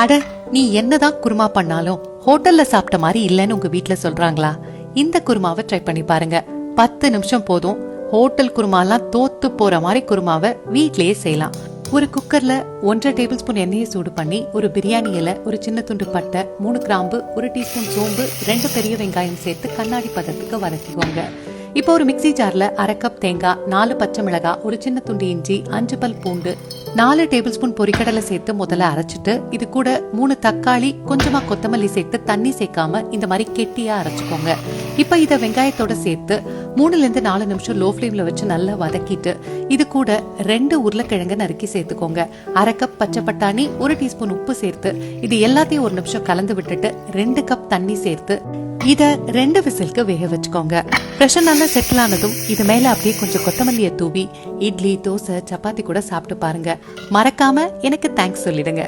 அட நீ என்னதான் குருமா பண்ணாலும் ஹோட்டல்ல சாப்பிட்ட மாதிரி இல்லைன்னு உங்க வீட்ல சொல்றாங்களா? இந்த குருமாவை ட்ரை பண்ணி பாருங்க. பத்து நிமிஷம் போதும். ஹோட்டல் குருமாலாம் தோத்து போற மாதிரி குருமாவை வீட்லயே செய்யலாம். ஒரு குக்கர்ல ஒன்றரை டேபிள் ஸ்பூன் எண்ணெயை சூடு பண்ணி ஒரு பிரியாணி இலை ஒரு சின்ன துண்டு பட்டை மூணு கிராம்பு ஒரு டீஸ்பூன் சோம்பு ரெண்டு பெரிய வெங்காயம் சேர்த்து கண்ணாடி பதத்துக்கு வதக்கிக்கோங்க. இப்போ ஒரு மிக்ஸி ஜார்ல அரை கப் தேங்காய் நாலு பச்சை மிளகாய் ஒரு சின்ன துண்டு இஞ்சி அஞ்சு பல் பூண்டு நாலு டேபிள் ஸ்பூன் பொரிக்கடலை சேர்த்து முதல்ல அரைச்சிட்டு இது கூட மூணு தக்காளி கொஞ்சமா கொத்தமல்லி சேர்த்து தண்ணி சேர்க்காம இந்த மாதிரி கெட்டியா அரைச்சுக்கோங்க. இப்போ இதை வெங்காயத்தோட சேர்த்து மூணுல இருந்து நாலு நிமிஷம் லோ ஃப்ளேம்ல வச்சு நல்லா வதக்கிட்டு இது கூட ரெண்டு உருளைக்கிழங்கு நறுக்கி சேர்த்துக்கோங்க. அரை கப் பச்சை பட்டாணி ஒரு டீஸ்பூன் உப்பு சேர்த்து இது எல்லாத்தையும் ஒரு நிமிஷம் கலந்து விட்டுட்டு ரெண்டு கப் தண்ணி சேர்த்து இத ரெண்டு விசிலுக்கு வேக வச்சுக்கோங்க. ப்ரெஷர் நல்லா செட்டில் ஆனதும் இது மேல அப்படியே கொஞ்சம் கொத்தமல்லியை தூவி இட்லி தோசை சப்பாத்தி கூட சாப்பிட்டு பாருங்க. மறக்காம எனக்கு தேங்க்ஸ் சொல்லிடுங்க.